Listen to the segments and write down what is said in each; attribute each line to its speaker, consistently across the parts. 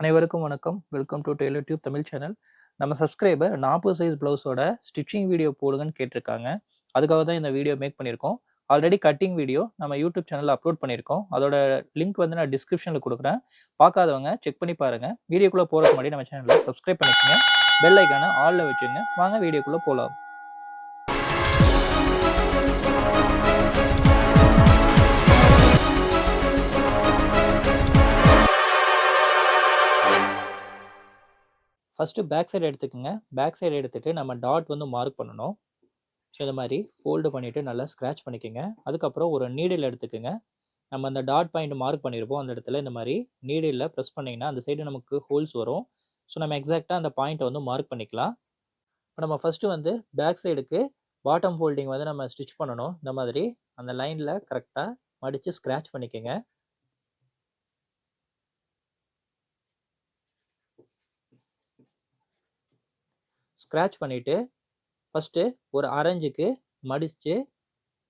Speaker 1: அனைவருக்கும் வணக்கம். Welcome to tailor tube Tamil channel நம்ம சப்ஸ்கிரைபர் நாற்பது சைஸ் ப்ளவுஸோட ஸ்டிச்சிங் வீடியோ போடுங்கன்னு கேட்டிருக்காங்க. அதுக்காக தான் இந்த வீடியோ மேக் பண்ணியிருக்கோம். ஆல்ரெடி கட்டிங் வீடியோ நம்ம யூடியூப் சேனலில் அப்லோட் பண்ணியிருக்கோம். அதோட லிங்க் வந்து நான் டிஸ்கிரிப்ஷனில் கொடுக்குறேன். பார்க்காதவங்க செக் பண்ணி பாருங்கள் வீடியோக்குள்ளே போகிறதுக்கு முன்னாடி நம்ம சேனலில் சப்ஸ்கிரைப் பண்ணிக்கோங்க. பெல் ஐக்கானை ஆலில் வச்சுங்க. வாங்க வீடியோக்குள்ளே போகலாம் ஃபஸ்ட்டு பேக் சைடு எடுத்துக்கோங்க. பேக் சைடு எடுத்துகிட்டு நம்ம டாட் வந்து மார்க் பண்ணணும். ஸோ இந்த மாதிரி ஃபோல்டு பண்ணிவிட்டு நல்லா ஸ்க்ராட்ச் பண்ணிக்கோங்க. அதுக்கப்புறம் ஒரு நீடில் எடுத்துக்கோங்க. நம்ம அந்த டாட் பாயிண்ட் மார்க் பண்ணியிருப்போம் அந்த இடத்துல இந்த மாதிரி நீடில் ப்ரெஸ் பண்ணிங்கன்னா அந்த சைடு நமக்கு ஹோல்ஸ் வரும். ஸோ நம்ம எக்ஸாக்டாக அந்த பாயிண்ட்டை வந்து மார்க் பண்ணிக்கலாம். இப்போ நம்ம ஃபஸ்ட்டு வந்து பேக் சைடுக்கு பாட்டம் ஃபோல்டிங் வந்து நம்ம ஸ்டிச் பண்ணணும். இந்த மாதிரி அந்த லைனில் கரெக்டாக மடித்து ஸ்க்ராட்ச் பண்ணிக்கோங்க. ஸ்க்ராட்ச் பண்ணிவிட்டு ஃபஸ்ட்டு ஒரு ஆரஞ்சுக்கு மடித்து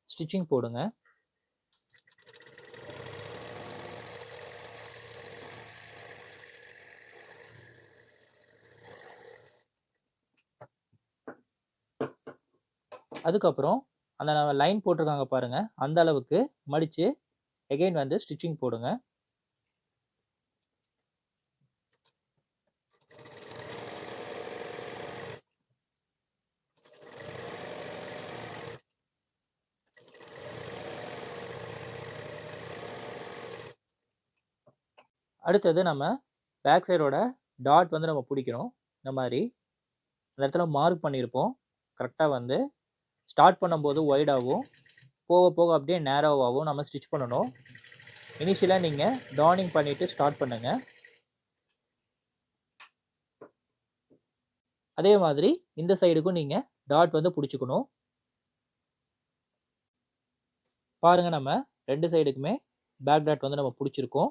Speaker 1: ஸ்டிச்சிங் போடுங்க. அதுக்கப்புறம் அந்த லைன் போட்டிருக்காங்க பாருங்கள் அந்த அளவுக்கு மடித்து எகெயின் வந்து ஸ்டிச்சிங் போடுங்க. அடுத்தது நம்ம பேக் சைடோட டாட் வந்து நம்ம பிடிக்கணும் இந்த மாதிரி அந்த இடத்துல மார்க் பண்ணியிருப்போம். கரெக்டாக வந்து ஸ்டார்ட் பண்ணும்போது ஒய்டாகவும் போக போக அப்படியே நேரோவாகவும் நம்ம ஸ்டிச் பண்ணணும். இனிஷியலாக நீங்கள் டானிங் பண்ணிவிட்டு ஸ்டார்ட் பண்ணுங்கள் அதே மாதிரி இந்த சைடுக்கும் நீங்கள் டாட் வந்து பிடிச்சிக்கணும். பாருங்கள் நம்ம ரெண்டு சைடுக்குமே பேக் டாட் வந்து நம்ம பிடிச்சிருக்கோம்.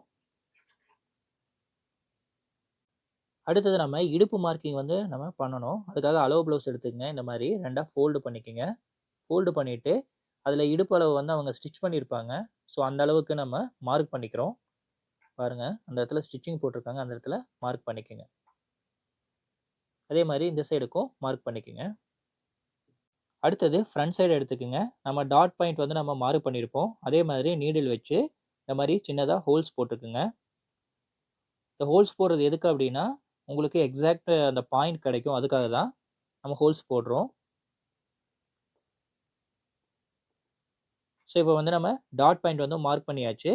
Speaker 1: அடுத்தது நம்ம இடுப்பு மார்க்கிங் வந்து நம்ம பண்ணணும். அதுக்காக அளவு ப்ளவுஸ் எடுத்துக்கங்க. இந்த மாதிரி ரெண்டாக ஃபோல்டு பண்ணிக்கோங்க. ஃபோல்டு பண்ணிவிட்டு அதில் இடுப்பு அளவு வந்து அவங்க ஸ்டிச் பண்ணியிருப்பாங்க ஸோ அந்த அளவுக்கு நம்ம மார்க் பண்ணிக்கிறோம். பாருங்கள் அந்த இடத்துல ஸ்டிச்சிங் போட்டிருக்காங்க. அந்த இடத்துல மார்க் பண்ணிக்கோங்க. அதே மாதிரி இந்த சைடுக்கும் மார்க் பண்ணிக்கோங்க. அடுத்தது ஃப்ரண்ட் சைடு எடுத்துக்கோங்க. நம்ம டாட் பாயிண்ட் வந்து நம்ம மார்க் பண்ணியிருப்போம் அதே மாதிரி நீடில் வச்சு இந்த மாதிரி சின்னதாக ஹோல்ஸ் போட்டுக்குங்க இந்த ஹோல்ஸ் போடுறது எதுக்கு அப்படின்னா உங்களுக்கு எக்ஸாக்ட் அந்த பாயிண்ட் கிடைக்கும். அதுக்காக தான் நம்ம ஹோல்ஸ் போடுறோம். ஸோ இப்போ வந்து நம்ம டாட் பாயிண்ட் வந்து மார்க் பண்ணியாச்சு.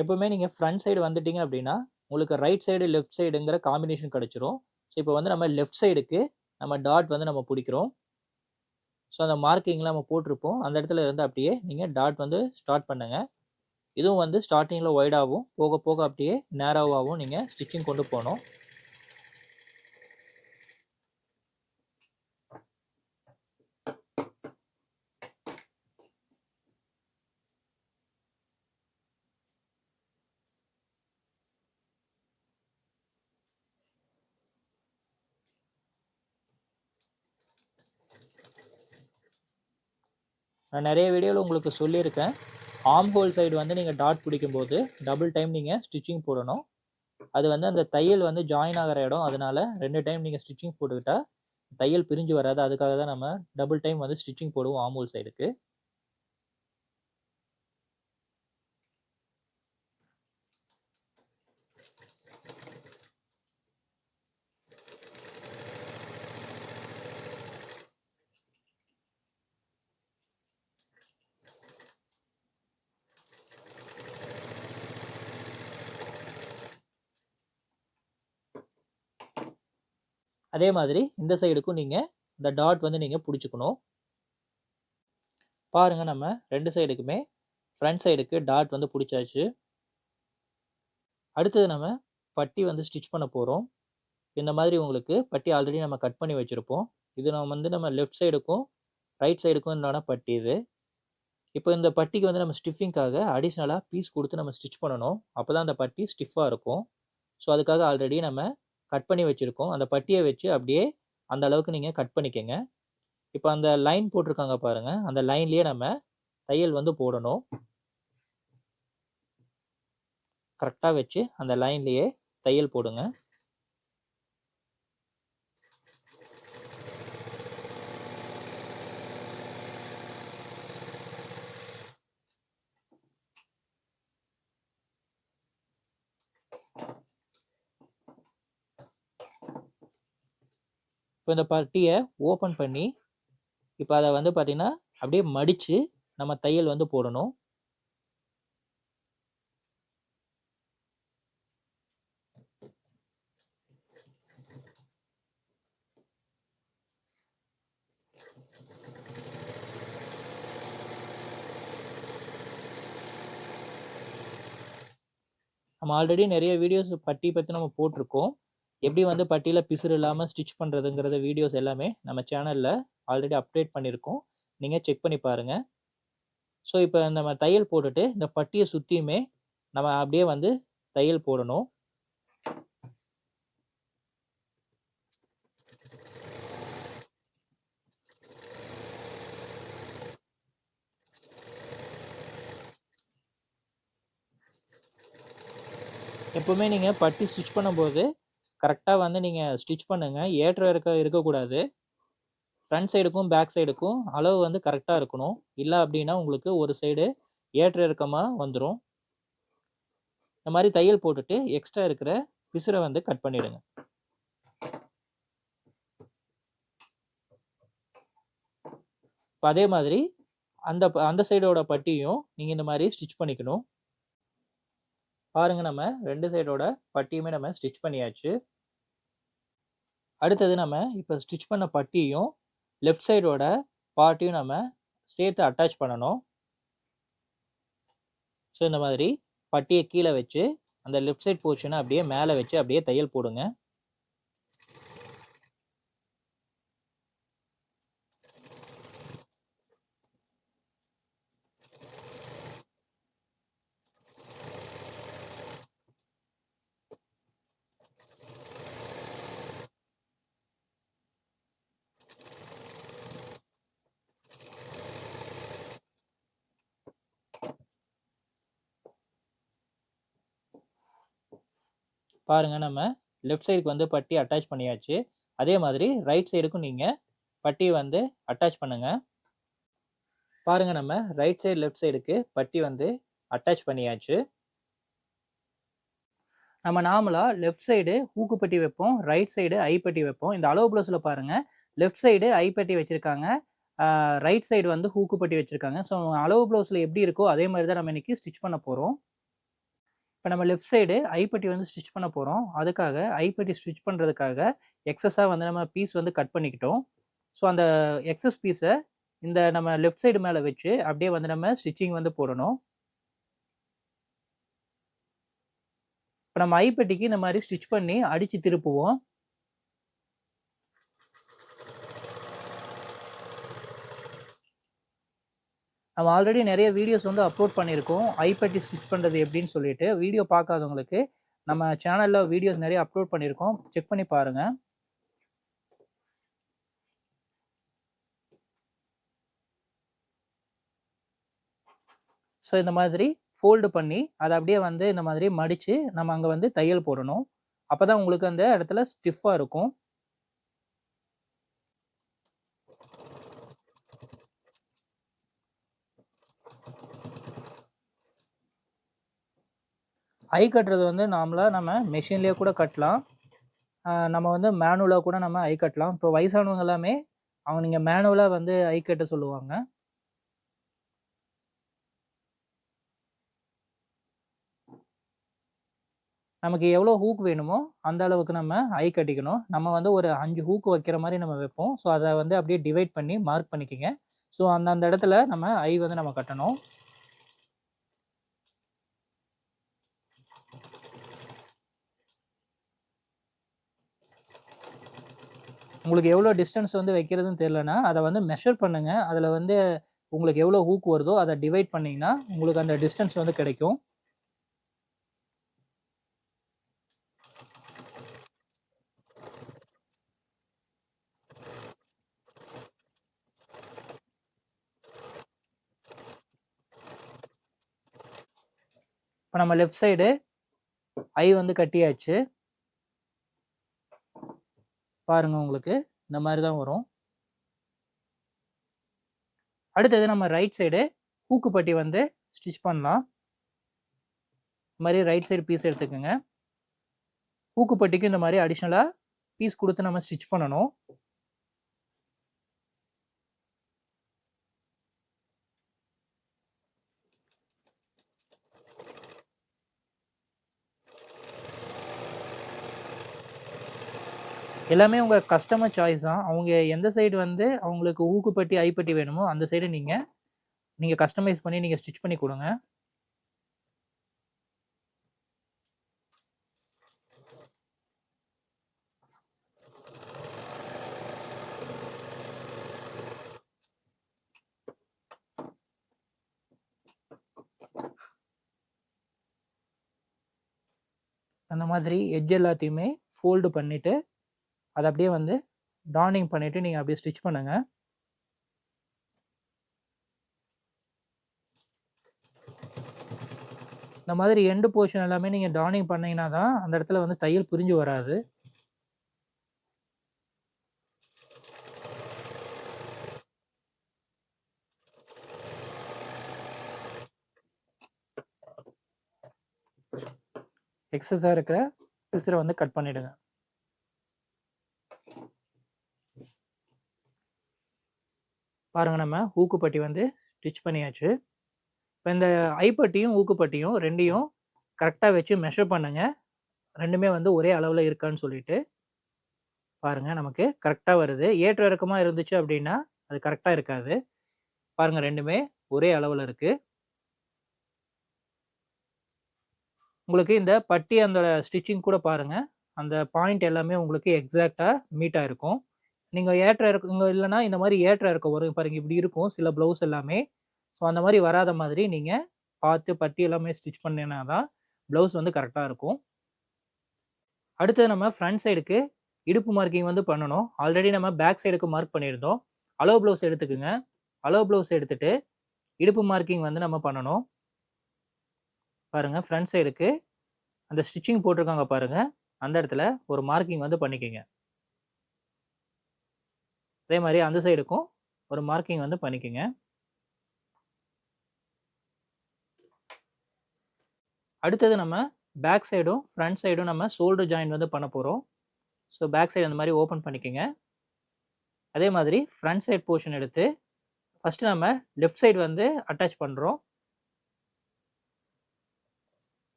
Speaker 1: எப்போவுமே நீங்கள் ஃப்ரண்ட் சைடு வந்துட்டீங்க அப்படின்னா உங்களுக்கு ரைட் சைடு லெஃப்ட் சைடுங்கிற காம்பினேஷன் கிடச்சிரும். ஸோ இப்போ வந்து நம்ம லெஃப்ட் சைடுக்கு நம்ம டாட் வந்து நம்ம பிடிக்கிறோம். ஸோ அந்த மார்க்கிங்லாம் நம்ம போட்டிருப்போம். அந்த இடத்துல இருந்து அப்படியே நீங்கள் டாட் வந்து ஸ்டார்ட் பண்ணுங்கள் இதுவும் வந்து ஸ்டார்டிங்கில் ஒய்டாகவும் போக போக அப்படியே நேராவாகவும் நீங்கள் ஸ்டிச்சிங் கொண்டு போகணும். நான் நிறைய வீடியோவில் உங்களுக்கு சொல்லியிருக்கேன். ஆம் ஹோல் சைடு வந்து நீங்கள் டாட் பிடிக்கும்போது டபுள் டைம் நீங்கள் ஸ்டிச்சிங் போடணும். அது வந்து அந்த தையல் வந்து ஜாயின் ஆகிற இடம். அதனால ரெண்டு டைம் நீங்கள் ஸ்டிச்சிங் போட்டுக்கிட்டால் தையல் பிரிஞ்சு வராது. அதுக்காக தான் நம்ம டபுள் டைம் வந்து ஸ்டிச்சிங் போடுவோம் ஆம் ஹோல் சைடுக்கு அதே மாதிரி இந்த சைடுக்கும் நீங்கள் இந்த டாட் வந்து நீங்கள் பிடிச்சிக்கணும். பாருங்கள் நம்ம ரெண்டு சைடுக்குமே ஃப்ரண்ட் சைடுக்கு டாட் வந்து பிடிச்சாச்சு. அடுத்தது நம்ம பட்டி வந்து ஸ்டிச் பண்ண போகிறோம் இந்த மாதிரி உங்களுக்கு பட்டி ஆல்ரெடி நம்ம கட் பண்ணி வச்சுருப்போம். இது நம்ம வந்து நம்ம லெஃப்ட் சைடுக்கும் ரைட் சைடுக்கும் உண்டான பட்டி இது. இப்போ இந்த பட்டிக்கு வந்து நம்ம ஸ்டிஃபிங்காக அடிஷ்னலாக பீஸ் கொடுத்து நம்ம ஸ்டிச் பண்ணணும். அப்போ தான் அந்த பட்டி ஸ்டிஃபாக இருக்கும். ஸோ அதுக்காக ஆல்ரெடி நம்ம கட் பண்ணி வச்சுருக்கோம். அந்த பட்டியை வச்சு அப்படியே அந்த அளவுக்கு நீங்கள் கட் பண்ணிக்கோங்க. இப்போ அந்த லைன் போட்டிருக்காங்க பாருங்கள் அந்த லைன்லேயே நம்ம தையல் வந்து போடணும். கரெக்டாக வச்சு அந்த லைன்லேயே தையல் போடுங்க. இப்போ இந்த பட்டியை ஓப்பன் பண்ணி, இப்போ அதை வந்து பார்த்தீங்கன்னா, அப்படியே மடித்து நம்ம தையல் வந்து போடணும். நம்ம ஆல்ரெடி நிறைய வீடியோஸ் பட்டி பற்றி நம்ம போட்டிருக்கோம். எப்படி வந்து பட்டியில் பிசுறு இல்லாமல் ஸ்டிச் பண்ணுறதுங்கிறத வீடியோஸ் எல்லாமே நம்ம சேனலில் ஆல்ரெடி அப்டேட் பண்ணியிருக்கோம். நீங்கள் செக் பண்ணி பாருங்க. ஸோ, இப்போ நம்ம தையல் போட்டுட்டு, இந்த பட்டியை சுற்றியுமே நம்ம அப்படியே வந்து தையல் போடணும். எப்போவுமே நீங்கள் பட்டி ஸ்டிச் பண்ணும்போது, கரெக்டாக வந்து நீங்கள் ஸ்டிச் பண்ணுங்கள் ஏற்ற இறக்கம் இருக்கக்கூடாது. ஃப்ரண்ட் சைடுக்கும், பேக் சைடுக்கும் அளவு வந்து கரெக்டாக இருக்கணும். இல்லை அப்படின்னா, உங்களுக்கு ஒரு சைடு ஏற்ற இறக்கமாக வந்துடும் இந்த மாதிரி தையல் போட்டுட்டு, எக்ஸ்ட்ரா இருக்கிற பிசுரை வந்து கட் பண்ணிடுங்க. இப்போ அதே மாதிரி, அந்த அந்த சைடோட பட்டியும் நீங்கள் இந்த மாதிரி ஸ்டிச் பண்ணிக்கணும். பாருங்க நம்ம ரெண்டு சைடோட பட்டியுமே நம்ம ஸ்டிச் பண்ணியாச்சு. அடுத்தது நம்ம இப்போ ஸ்டிச் பண்ண பட்டியும் லெஃப்ட் சைடோட பார்ட்டையும் நம்ம சேர்த்து அட்டாச் பண்ணணும். ஸோ, இந்த மாதிரி பட்டியை கீழே வச்சு, அந்த லெஃப்ட் சைட் போர்ஷனை அப்படியே மேலே வச்சு அப்படியே தையல் போடுங்க. பாருங்க நம்ம லெஃப்ட் சைடுக்கு வந்து பட்டி அட்டாச் பண்ணியாச்சு. அதே மாதிரி ரைட் சைடுக்கும் நீங்கள் பட்டியை வந்து அட்டாச் பண்ணுங்க. பாருங்க நம்ம ரைட் சைடு, லெஃப்ட் சைடுக்கு பட்டி வந்து அட்டாச் பண்ணியாச்சு. நம்ம நார்மலாக லெஃப்ட் சைடு ஹூக்கு பட்டி வைப்போம். ரைட் சைடு ஐப்பட்டி வைப்போம். இந்த அலோ ப்ளவுஸில் பாருங்கள் லெஃப்ட் சைடு ஐப்பட்டி வச்சுருக்காங்க வச்சிருக்காங்க. ரைட் சைடு வந்து ஹூக்கு பட்டி வச்சுருக்காங்க ஸோ, அலோ ப்ளவுஸில் எப்படி இருக்கோ, அதே மாதிரி தான் நம்ம இன்றைக்கி ஸ்டிச் பண்ண போகிறோம் இப்போ நம்ம லெஃப்ட் சைடு ஐப்பட்டி வந்து ஸ்டிச் பண்ண போகிறோம் அதுக்காக ஐப்பட்டி ஸ்டிச் பண்ணுறதுக்காக எக்ஸஸாக வந்து நம்ம பீஸ் வந்து கட் பண்ணிக்கிட்டோம். ஸோ, அந்த எக்ஸஸ் பீஸை இந்த நம்ம லெஃப்ட் சைடு மேலே வச்சு, அப்படியே வந்து நம்ம ஸ்டிச்சிங் வந்து போடணும். இப்போ நம்ம ஐப்பட்டிக்கு இந்த மாதிரி ஸ்டிச் பண்ணி அடித்து திருப்புவோம். நம்ம ஆல்ரெடி நிறைய வீடியோஸ் வந்து அப்லோட் பண்ணியிருக்கோம். ஐ ஸ்டிச் பண்ணுறது எப்படின்னு சொல்லிட்டு. வீடியோ பார்க்காதவங்களுக்கு நம்ம சேனலில் வீடியோஸ் நிறைய அப்லோட் பண்ணியிருக்கோம். செக் பண்ணி பாருங்க. ஸோ, இந்த மாதிரி ஃபோல்டு பண்ணி, அதை அப்படியே வந்து இந்த மாதிரி மடித்து நம்ம அங்கே வந்து தையல் போடணும். அப்போ தான் உங்களுக்கு அந்த இடத்துல ஸ்டிஃபாக இருக்கும். ஐ கட்டுறது வந்து நாமளாக நம்ம மெஷின்லேயே கூட கட்டலாம். நம்ம வந்து மேனுவலாக கூட நம்ம ஐ கட்டலாம். இப்போ வயசானவங்க எல்லாமே, அவங்க நீங்கள் மேனுவலாக வந்து ஐ கட்ட சொல்லுவாங்க. நமக்கு எவ்வளோ ஹூக் வேணுமோ, அந்த அளவுக்கு நம்ம ஐ கட்டிக்கணும். நம்ம வந்து ஒரு அஞ்சு ஹூக் வைக்கிற மாதிரி நம்ம வைப்போம். ஸோ, அதை வந்து அப்படியே டிவைட் பண்ணி மார்க் பண்ணிக்கங்க. ஸோ, அந்தந்த இடத்துல நம்ம ஐ வந்து நம்ம கட்டணும். உங்களுக்கு எவ்வளோ டிஸ்டன்ஸ் வந்து வைக்கிறதுன்னு தெரிலனா அதை வந்து மெஷர் பண்ணுங்க. அதில் வந்து உங்களுக்கு எவ்வளோ ஹூக் வருதோ, அதை டிவைட் பண்ணிங்கன்னா உங்களுக்கு அந்த டிஸ்டன்ஸ் வந்து கிடைக்கும். இப்போ நம்ம லெஃப்ட் சைடு ஐ வந்து கட்டியாச்சு பாருங்க உங்களுக்கு. இந்த மாதிரி தான் வரும். அடுத்தது நம்ம ரைட் சைடு ஹூக்கு பட்டி வந்து ஸ்டிச் பண்ணலாம். இந்த மாதிரி ரைட் சைடு பீஸ் எடுத்துக்கோங்க. ஹூக்கு பட்டிக்கு இந்த மாதிரி அடிஷ்னலாக பீஸ் கொடுத்து நம்ம ஸ்டிச் பண்ணணும். எல்லாமே உங்கள் கஸ்டமர் சாய்ஸ் தான். அவங்க எந்த சைடு வந்து அவங்களுக்கு ஊக்குப்பட்டி ஐப்பட்டி வேணுமோ அந்த சைடு நீங்கள் நீங்கள் கஸ்டமைஸ் பண்ணி நீங்கள் ஸ்டிச் பண்ணி கொடுங்க. அந்த மாதிரி எஜ் எல்லாத்தையுமே ஃபோல்டு பண்ணிவிட்டு அதை அப்படியே வந்து டானிங் பண்ணிவிட்டு நீங்கள் அப்படியே ஸ்டிச் பண்ணுங்கள் இந்த மாதிரி எண்டு போர்ஷன் எல்லாமே நீங்கள் டானிங் பண்ணிங்கன்னா தான் அந்த இடத்துல வந்து தையல் புரிஞ்சு வராது. எக்ஸஸாக இருக்கிற பிசரை வந்து கட் பண்ணிவிடுங்க பாருங்கள் நம்ம. ஊக்குப்பட்டி வந்து ஸ்டிச் பண்ணியாச்சு. இப்போ இந்த ஐப்பட்டியும் ஊக்குப்பட்டியும் ரெண்டையும் கரெக்டாக வச்சு மெஷர் பண்ணுங்கள் ரெண்டுமே வந்து ஒரே அளவில் இருக்கான்னு சொல்லிட்டு. பாருங்கள் நமக்கு கரெக்டாக வருது. ஏற்ற இறக்கமாக இருந்துச்சு அப்படின்னா அது கரெக்டாக இருக்காது. பாருங்கள் ரெண்டுமே ஒரே அளவில் இருக்குது உங்களுக்கு இந்த பட்டி அந்த ஸ்டிச்சிங் கூட பாருங்கள் அந்த பாயிண்ட் எல்லாமே உங்களுக்கு எக்ஸாக்டாக மீட்டாக இருக்கும். நீங்கள் ஏற்ற இறக்கம் இங்கே இல்லைன்னா இந்த மாதிரி ஏற்ற இறக்க வரும் பாருங்க இப்படி இருக்கும் சில ப்ளவுஸ் எல்லாமே. ஸோ அந்த மாதிரி வராத மாதிரி நீங்கள் பார்த்து பட்டி எல்லாமே ஸ்டிச் பண்ணினா தான் ப்ளவுஸ் வந்து கரெக்டாக இருக்கும். அடுத்தது நம்ம ஃப்ரண்ட் சைடுக்கு இடுப்பு மார்க்கிங் வந்து பண்ணணும். ஆல்ரெடி நம்ம பேக் சைடுக்கு மார்க் பண்ணியிருந்தோம். அலோ ப்ளவுஸ் எடுத்துக்குங்க. அலோ ப்ளவுஸ் எடுத்துட்டு இடுப்பு மார்க்கிங் வந்து நம்ம பண்ணணும். பாருங்கள் ஃப்ரண்ட் சைடுக்கு அந்த ஸ்டிச்சிங் போட்டிருக்காங்க பாருங்கள் அந்த இடத்துல ஒரு மார்க்கிங் வந்து பண்ணிக்கோங்க. அதே மாதிரி அந்த சைடுக்கும் ஒரு மார்க்கிங் வந்து பண்ணிக்கோங்க. அடுத்தது நம்ம பேக் சைடும் ஃப்ரண்ட் சைடும் நம்ம ஷோல்டர் ஜாயின் வந்து பண்ண போகிறோம் ஸோ பேக் சைடு அந்த மாதிரி ஓப்பன் பண்ணிக்கோங்க. அதே மாதிரி ஃப்ரண்ட் சைட் போர்ஷன் எடுத்து ஃபஸ்ட்டு நம்ம லெஃப்ட் சைடு வந்து அட்டாச் பண்ணுறோம்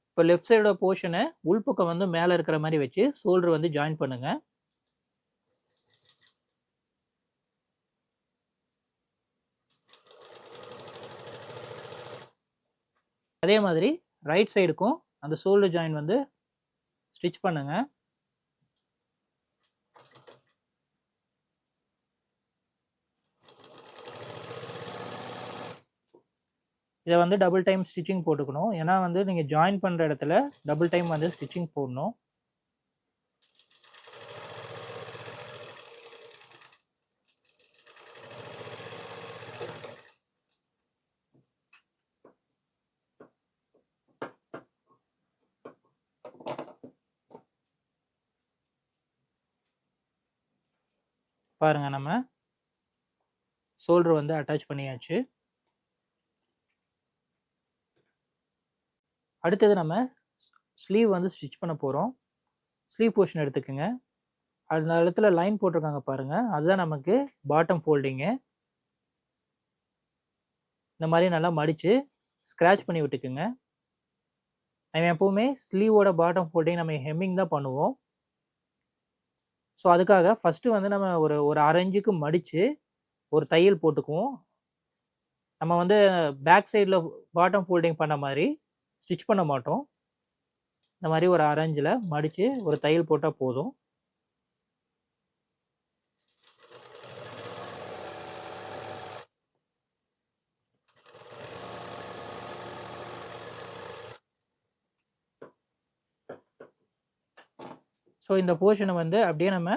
Speaker 1: இப்போ லெஃப்ட் சைடோட போர்ஷனை உள்பக்கம் வந்து மேலே இருக்கிற மாதிரி வச்சு ஷோல்டர் வந்து ஜாயின் பண்ணுங்கள் அதே மாதிரி ரைட் சைடுக்கும் அந்த ஷோல்டர் ஜாயின் வந்து ஸ்டிச் பண்ணுங்க. இதை வந்து டபுள் டைம் ஸ்டிச்சிங் போட்டுக்கணும். ஏன்னா வந்து நீங்கள் ஜாயின் பண்ணுற இடத்துல டபுள் டைம் வந்து ஸ்டிச்சிங் போடணும். பாருங்க நம்ம. ஷோல்டர் வந்து அட்டாச் பண்ணியாச்சு. அடுத்தது நம்ம ஸ்லீவ் வந்து ஸ்டிச் பண்ண போகிறோம் ஸ்லீவ் போர்ஷன் எடுத்துக்கோங்க. அந்த இடத்துல லைன் போட்டிருக்காங்க பாருங்கள் அதுதான் நமக்கு பாட்டம் ஃபோல்டிங்கு இந்த மாதிரி நல்லா மடித்து ஸ்க்ராட்ச் பண்ணி விட்டுக்குங்க. நம்ம எப்போவுமே ஸ்லீவோட பாட்டம் ஃபோல்டிங் நம்ம ஹெம்மிங் தான் பண்ணுவோம். ஸோ அதுக்காக ஃபஸ்ட்டு வந்து நம்ம ஒரு ஒரு அரைஞ்சுக்கு மடித்து ஒரு தையல் போட்டுக்குவோம். நம்ம வந்து பேக் சைடில் பாட்டம் ஃபோல்டிங் பண்ண மாதிரி ஸ்டிச் பண்ண மாட்டோம். இந்த மாதிரி ஒரு அரைஞ்சில் மடித்து ஒரு தையல் போட்டால் போதும். ஸோ இந்த போர்ஷனை வந்து அப்படியே நம்ம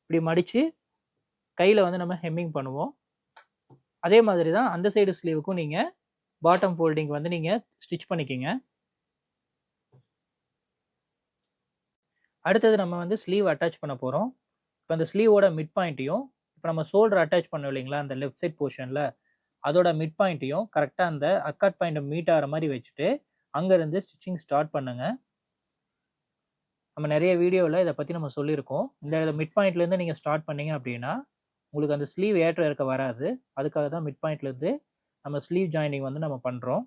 Speaker 1: இப்படி மடித்து கையில் வந்து நம்ம ஹெம்மிங் பண்ணுவோம். அதே மாதிரி தான் அந்த சைடு ஸ்லீவுக்கும் நீங்கள் பாட்டம் ஃபோல்டிங் வந்து நீங்கள் ஸ்டிச் பண்ணிக்கிங்க. அடுத்தது நம்ம வந்து ஸ்லீவ் அட்டாச் பண்ண போகிறோம் இப்போ அந்த ஸ்லீவோட மிட் பாயிண்ட்டையும் இப்போ நம்ம ஷோல்டர் அட்டாச் பண்ணோம் இல்லைங்களா அந்த லெஃப்ட் சைட் போர்ஷனில் அதோட மிட் பாயிண்ட்டையும் கரெக்டாக அந்த அக்காட் பாயிண்ட்டை மீட் ஆகிற மாதிரி வச்சுட்டு அங்கேருந்து ஸ்டிச்சிங் ஸ்டார்ட் பண்ணுங்க. நம்ம நிறைய வீடியோவில் இதை பற்றி நம்ம சொல்லியிருக்கோம். இந்த மிட் பாயிண்ட்லேருந்து நீங்கள் ஸ்டார்ட் பண்ணீங்க அப்படின்னா உங்களுக்கு அந்த ஸ்லீவ் ஏற்ற இருக்க வராது. அதுக்காக தான் மிட் பாயிண்ட்லேருந்து நம்ம ஸ்லீவ் ஜாயினிங் வந்து நம்ம பண்ணுறோம்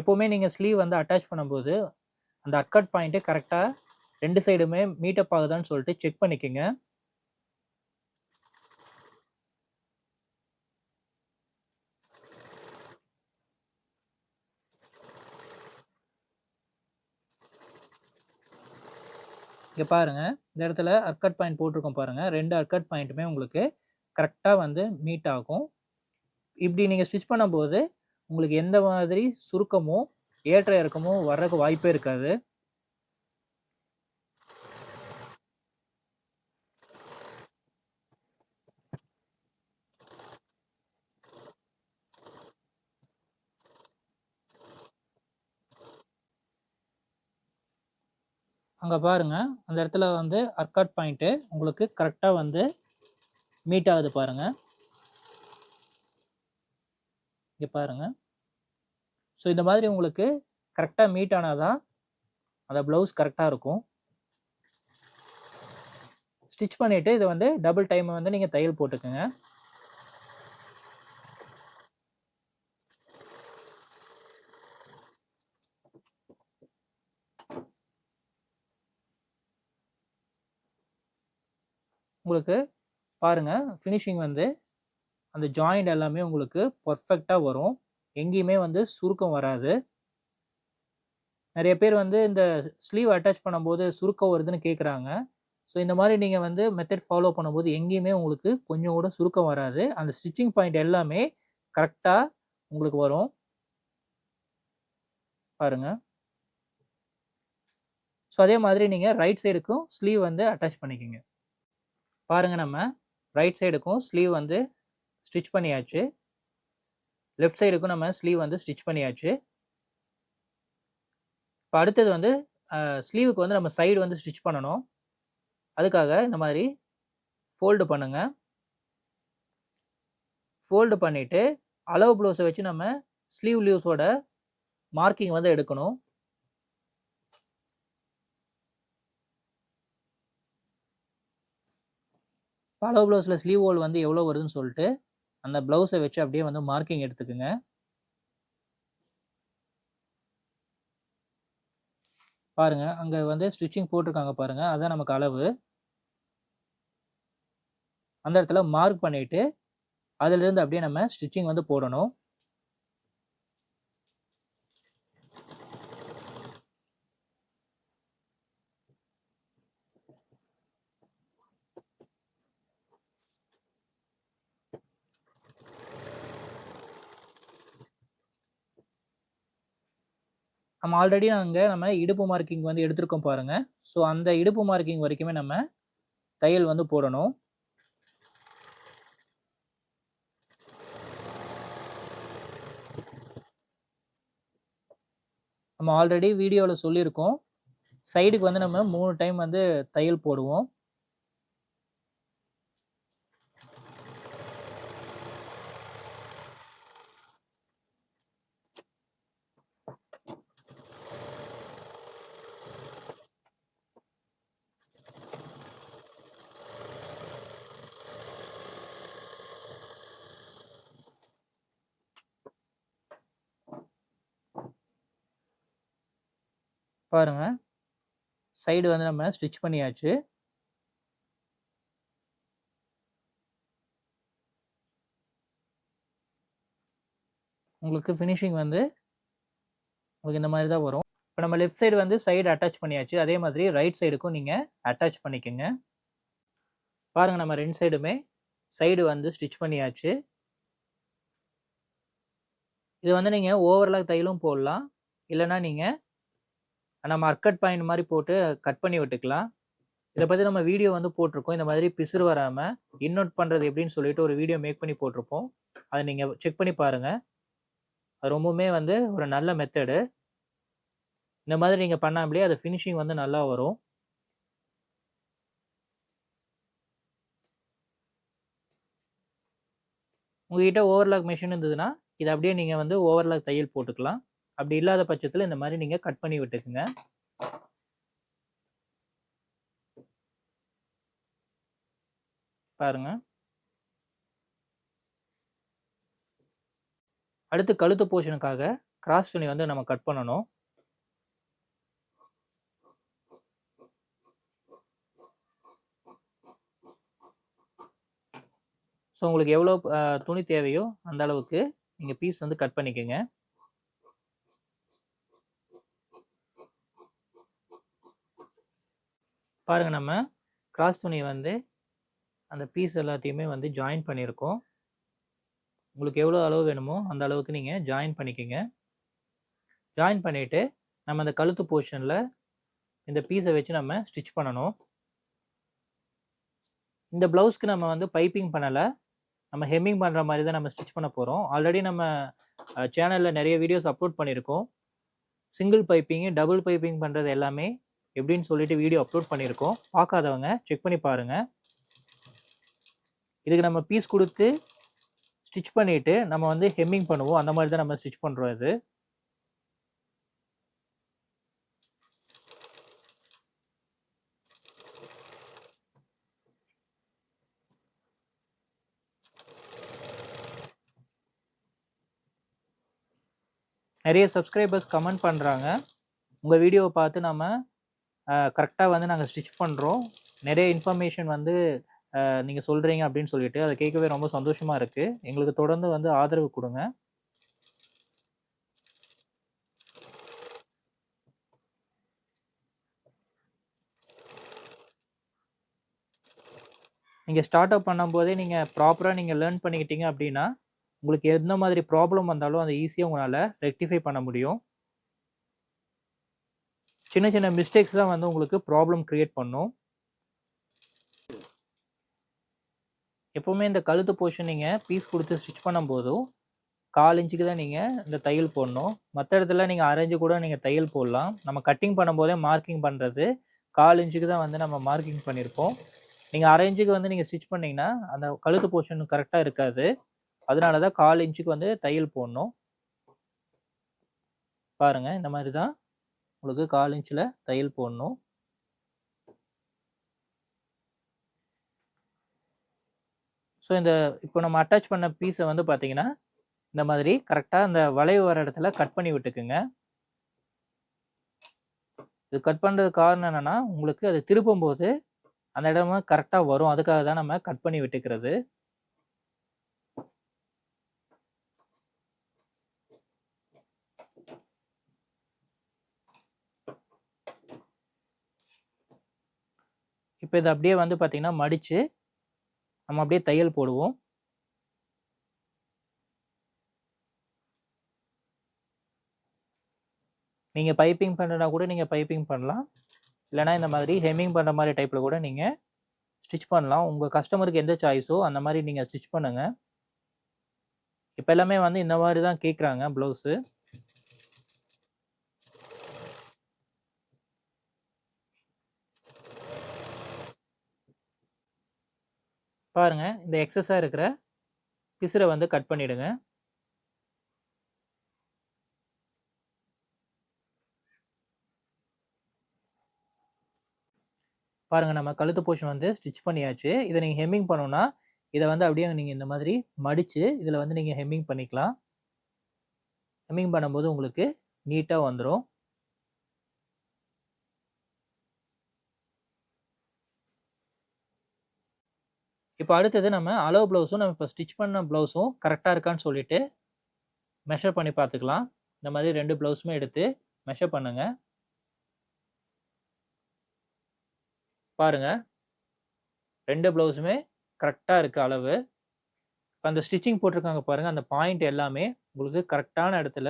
Speaker 1: எப்போவுமே நீங்கள் ஸ்லீவ் வந்து அட்டாச் பண்ணும்போது அந்த அட்கட் பாயிண்ட்டு கரெக்டாக ரெண்டு சைடுமே மீட்டப் ஆகுதான்னு சொல்லிட்டு செக் பண்ணிக்கோங்க. இங்கே பாருங்கள் இந்த இடத்துல அர்கட் பாயிண்ட் போட்டிருக்கோம் பாருங்கள் ரெண்டு அர்கட் பாயிண்ட்டுமே உங்களுக்கு கரெக்டாக வந்து மீட் ஆகும். இப்படி நீங்கள் ஸ்டிச் பண்ணும்போது உங்களுக்கு எந்த மாதிரி சுருக்கமோ ஏற்ற இறக்கமோ வர்றதுக்கு வாய்ப்பே இருக்காது. அங்கே பாருங்கள் அந்த இடத்துல வந்து அர்காட் பாயிண்ட்டு உங்களுக்கு கரெக்டாக வந்து மீட் ஆகுது பாருங்க. இங்கே பாருங்க. ஸோ இந்த மாதிரி உங்களுக்கு கரெக்டாக மீட் ஆனால் தான் அந்த ப்ளவுஸ் கரெக்டாக இருக்கும். ஸ்டிச் பண்ணிவிட்டு இதை வந்து டபுள் டைம் வந்து நீங்கள் தையல் போட்டுக்கோங்க. உங்களுக்கு பாருங்கள் ஃபினிஷிங் வந்து அந்த ஜாயிண்ட் எல்லாமே உங்களுக்கு பர்ஃபெக்டாக வரும். எங்கேயுமே வந்து சுருக்கம் வராது. நிறைய பேர் வந்து இந்த ஸ்லீவ் அட்டாச் பண்ணும்போது சுருக்கம் வருதுன்னு கேட்குறாங்க ஸோ இந்த மாதிரி நீங்கள் வந்து மெத்தட் ஃபாலோ பண்ணும்போது எங்கேயுமே உங்களுக்கு கொஞ்சம் கூட சுருக்கம் வராது. அந்த ஸ்டிச்சிங் பாயிண்ட் எல்லாமே கரெக்டாக உங்களுக்கு வரும். பாருங்கள் ஸோ அதே மாதிரி நீங்கள் ரைட் சைடுக்கும் ஸ்லீவ் வந்து அட்டாச் பண்ணிக்கோங்க. பாருங்கள் நம்ம. ரைட் சைடுக்கும் ஸ்லீவ் வந்து ஸ்டிச் பண்ணியாச்சு. லெஃப்ட் சைடுக்கும் நம்ம ஸ்லீவ் வந்து ஸ்டிச் பண்ணியாச்சு. இப்போ அடுத்தது வந்து ஸ்லீவுக்கு வந்து நம்ம சைடு வந்து ஸ்டிச் பண்ணணும். அதுக்காக இந்த மாதிரி ஃபோல்டு பண்ணுங்க. ஃபோல்டு பண்ணிவிட்டு அளவு ப்ளவுஸை வச்சு நம்ம ஸ்லீவ் லீவ்ஸோட மார்க்கிங் வந்து எடுக்கணும். பலோ ப்ளவுஸில் ஸ்லீவ் ஹோல் வந்து எவ்வளோ வருதுன்னு சொல்லிட்டு அந்த ப்ளவுஸை வச்சு அப்படியே வந்து மார்க்கிங் எடுத்துக்குங்க. பாருங்கள் அங்கே வந்து ஸ்டிச்சிங் போட்டிருக்காங்க பாருங்கள் அதுதான் நமக்கு அளவு. அந்த இடத்துல மார்க் பண்ணிவிட்டு அதிலிருந்து அப்படியே நம்ம ஸ்டிச்சிங் வந்து போடணும். நம்ம ஆல்ரெடி நாங்கள் நம்ம இடுப்பு மார்க்கிங் வந்து எடுத்திருக்கோம் பாருங்கள் ஸோ அந்த இடுப்பு மார்க்கிங் வரைக்குமே நம்ம தையல் வந்து போடணும். நம்ம ஆல்ரெடி வீடியோவில் சொல்லியிருக்கோம். சைடுக்கு வந்து நம்ம மூணு டைம் வந்து தையல் போடுவோம். பாருங்க. சைடு வந்து நம்ம ஸ்டிச் பண்ணியாச்சு. உங்களுக்கு ஃபினிஷிங் வந்து உங்களுக்கு இந்த மாதிரி தான் வரும். இப்போ நம்ம லெஃப்ட் சைடு வந்து சைடு அட்டாச் பண்ணியாச்சு. அதே மாதிரி ரைட் சைடுக்கும் நீங்கள் அட்டாச் பண்ணிக்கோங்க. பாருங்கள் நம்ம ரெண்டு சைடுமே சைடு வந்து ஸ்டிச் பண்ணியாச்சு. இது வந்து நீங்கள் ஓவர்லாக் தையலும் போடலாம். இல்லைன்னா நீங்கள் நம்ம அர்க்கட் பாயிண்ட் மாதிரி போட்டு கட் பண்ணி விட்டுக்கலாம். இதை பற்றி நம்ம வீடியோ வந்து போட்டிருக்கோம். இந்த மாதிரி பிசுறு வராமல் இன்னோட் பண்ணுறது எப்படின்னு சொல்லிட்டு ஒரு வீடியோ மேக் பண்ணி போட்டிருப்போம். அதை நீங்கள் செக் பண்ணி பாருங்கள் அது ரொம்பவுமே வந்து ஒரு நல்ல மெத்தடு. இந்த மாதிரி நீங்கள் பண்ணாமலே அது ஃபினிஷிங் வந்து நல்லா வரும். உங்ககிட்ட ஓவர்லாக் மெஷின் இருந்ததுன்னா, இதை அப்படியே நீங்கள் வந்து ஓவர்லாக் தையல் போட்டுக்கலாம். அப்படி இல்லாத பட்சத்தில் இந்த மாதிரி நீங்கள் கட் பண்ணி விட்டுக்குங்க. பாருங்க. அடுத்து கழுத்து போர்ஷனுக்காக கிராஸ் துணி வந்து நம்ம கட் பண்ணணும். ஸோ உங்களுக்கு எவ்வளோ துணி தேவையோ அந்த அளவுக்கு நீங்கள் பீஸ் வந்து கட் பண்ணிக்கோங்க பாருங்கள் நம்ம கிராஸ் துணி வந்து அந்த பீஸ் எல்லாத்தையுமே வந்து ஜாயின் பண்ணியிருக்கோம். உங்களுக்கு எவ்வளோ அளவு வேணுமோ அந்த அளவுக்கு நீங்கள் ஜாயின் பண்ணிக்கோங்க ஜாயின் பண்ணிவிட்டு நம்ம அந்த கழுத்து போர்ஷனில் இந்த பீஸை வச்சு நம்ம ஸ்டிச் பண்ணணும். இந்த ப்ளவுஸ்க்கு நம்ம வந்து பைப்பிங் பண்ணலை நம்ம ஹெம்மிங் பண்ணுற மாதிரி தான் நம்ம ஸ்டிச் பண்ண போகிறோம் ஆல்ரெடி நம்ம சேனலில் நிறைய வீடியோஸ் அப்லோட் பண்ணியிருக்கோம். சிங்கிள் பைப்பிங்கு டபுள் பைப்பிங் பண்ணுறது எல்லாமே எப்படின்னு சொல்லிட்டு வீடியோ அப்லோட் பண்ணியிருக்கோம். பார்க்காதவங்க செக் பண்ணி பாருங்கள் இதுக்கு நம்ம பீஸ் கொடுத்து ஸ்டிச் பண்ணிவிட்டு நம்ம வந்து ஹெம்மிங் பண்ணுவோம். அந்த மாதிரி தான் நம்ம ஸ்டிச் பண்ணுறோம் இது. நிறைய சப்ஸ்கிரைபர்ஸ் கமெண்ட் பண்ணுறாங்க உங்கள் வீடியோவை பார்த்து நம்ம கரெக்டாக வந்து நாங்கள் ஸ்டிச் பண்ணுறோம் நிறைய இன்ஃபர்மேஷன் வந்து நீங்கள் சொல்கிறீங்க அப்படின்னு சொல்லிட்டு, அதை கேட்கவே ரொம்ப சந்தோஷமாக இருக்குது எங்களுக்கு தொடர்ந்து வந்து ஆதரவு கொடுங்க. நீங்கள் ஸ்டார்ட் அப் பண்ணும்போதே நீங்கள் ப்ராப்பராக நீங்கள் லேர்ன் பண்ணிக்கிட்டீங்க அப்படின்னா, உங்களுக்கு எந்த மாதிரி ப்ராப்ளம் வந்தாலும் அதை ஈஸியாக உங்களால் ரெக்டிஃபை பண்ண முடியும். சின்ன சின்ன மிஸ்டேக்ஸ் தான் வந்து உங்களுக்கு ப்ராப்ளம் கிரியேட் பண்ணும். எப்போவுமே இந்த கழுத்து போர்ஷன் நீங்கள் பீஸ் கொடுத்து ஸ்டிச் பண்ணும்போதும், 1/4 இன்ச்சுக்கு தான் நீங்கள் இந்த தையல் போடணும். மற்ற இடத்துல நீங்கள் அரேஞ்சு கூட நீங்கள் தையல் போடலாம். நம்ம கட்டிங் பண்ணும்போதே மார்க்கிங் பண்ணுறது கால் இன்ச்சுக்கு தான் வந்து நம்ம மார்க்கிங் பண்ணியிருப்போம். நீங்க 1/2 இன்ச்சுக்கு வந்து நீங்கள் ஸ்டிச் பண்ணீங்கன்னா, அந்த கழுத்து போர்ஷன் கரெக்டாக இருக்காது. அதனால தான் 1/4 இன்ச்சுக்கு வந்து தையல் போடணும். பாருங்கள் இந்த மாதிரி தான் உங்களுக்கு கால் இன்ச்சில் தையல் போடணும். ஸோ இந்த இப்போ நம்ம அட்டாச் பண்ண பீஸை வந்து பார்த்தீங்கன்னா, இந்த மாதிரி கரெக்டாக அந்த வளைவு வர இடத்துல கட் பண்ணி விட்டுக்குங்க. இது கட் பண்ணுறது காரணம் என்னென்னா உங்களுக்கு அது திருப்பும்போது அந்த இடமும் கரெக்டாக வரும். அதுக்காக தான் நம்ம கட் பண்ணி விட்டுக்கிறது. இப்போ இதை அப்படியே வந்து பார்த்திங்கன்னா மடித்து நம்ம அப்படியே தையல் போடுவோம். நீங்கள் பைப்பிங் பண்றதுனா கூட நீங்கள் பைப்பிங் பண்ணலாம். இல்லைனா இந்த மாதிரி ஹெம்மிங் பண்ணுற மாதிரி டைப்பில் கூட நீங்கள் ஸ்டிச் பண்ணலாம். உங்கள் கஸ்டமருக்கு எந்த சாய்ஸோ அந்த மாதிரி நீங்கள் ஸ்டிச் பண்ணுங்கள் இப்போ எல்லாமே வந்து இந்த மாதிரி தான் கேட்குறாங்க ப்ளவுஸு. பாருங்கள் இந்த எக்ஸஸாக இருக்கிற பிசுரை வந்து கட் பண்ணிவிடுங்க பாருங்கள் நம்ம கழுத்து போர்ஷன் வந்து ஸ்டிச் பண்ணியாச்சு. இதை நீங்கள் ஹெம்மிங் பண்ணோன்னா இதை வந்து அப்படியே நீங்கள் இந்த மாதிரி மடித்து இதில் வந்து நீங்கள் ஹெம்மிங் பண்ணிக்கலாம். ஹெம்மிங் பண்ணும்போது உங்களுக்கு நீட்டாக வந்துடும் இப்போ அடுத்தது நம்ம அளவு ப்ளவுஸும் நம்ம இப்போ ஸ்டிச் பண்ண ப்ளவுஸும் கரெக்டாக இருக்கான்னு சொல்லிட்டு, மெஷர் பண்ணி பார்த்துக்கலாம். இந்த மாதிரி ரெண்டு ப்ளவுஸுமே எடுத்து மெஷர் பண்ணுங்க. பாருங்க. ரெண்டு ப்ளவுஸுமே கரெக்டாக இருக்குது அளவு. இப்போ அந்த ஸ்டிச்சிங் போட்டிருக்காங்க பாருங்கள் அந்த பாயிண்ட் எல்லாமே உங்களுக்கு கரெக்டான இடத்துல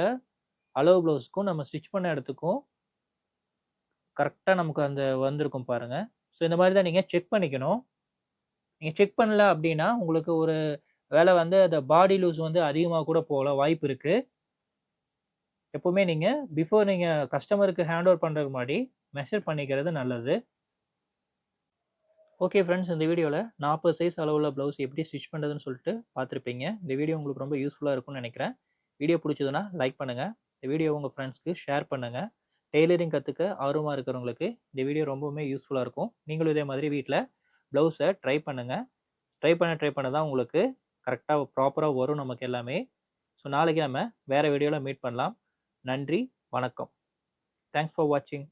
Speaker 1: அளவு ப்ளவுஸ்க்கும், நம்ம ஸ்டிச் பண்ண இடத்துக்கும் கரெக்டாக நமக்கு அந்த வந்திருக்கும் பாருங்கள் ஸோ இந்த மாதிரி தான் நீங்கள் செக் பண்ணிக்கணும். நீங்கள் செக் பண்ணல அப்படின்னா, உங்களுக்கு ஒரு வேலை வந்து அந்த பாடி லூஸ் வந்து அதிகமாக கூட போகல வாய்ப்பு இருக்குது எப்போவுமே நீங்கள் பிஃபோர் நீங்கள் கஸ்டமருக்கு ஹேண்ட் ஓவர் பண்ணுறதுக்கு முன்னாடி மெஷர் பண்ணிக்கிறது நல்லது. ஓகே ஃப்ரெண்ட்ஸ் இந்த வீடியோவில் நாற்பது சைஸ் அளவுள்ள ப்ளவுஸ் எப்படி ஸ்டிச் பண்ணுறதுன்னு சொல்லிட்டு பார்த்துருப்பீங்க. இந்த வீடியோ உங்களுக்கு ரொம்ப யூஸ்ஃபுல்லாக இருக்கும்னு நினைக்கிறேன். வீடியோ பிடிச்சதுன்னா லைக் பண்ணுங்கள் இந்த வீடியோ உங்கள் ஃப்ரெண்ட்ஸ்க்கு ஷேர் பண்ணுங்கள் டெய்லரிங் கற்றுக்க ஆர்வமாக இருக்கிறவங்களுக்கு இந்த வீடியோ ரொம்பவுமே யூஸ்ஃபுல்லாக இருக்கும். நீங்களும் இதே மாதிரி வீட்டில் ப்ளவுஸை ட்ரை பண்ணுங்கள் ட்ரை பண்ண ட்ரை பண்ண தான் உங்களுக்கு கரெக்டாக ப்ராப்பராக வரும் நமக்கு எல்லாமே. ஸோ நாளைக்கு நம்ம வேறு வீடியோவில் மீட் பண்ணலாம். நன்றி வணக்கம். தேங்க்ஸ் ஃபார் வாட்சிங்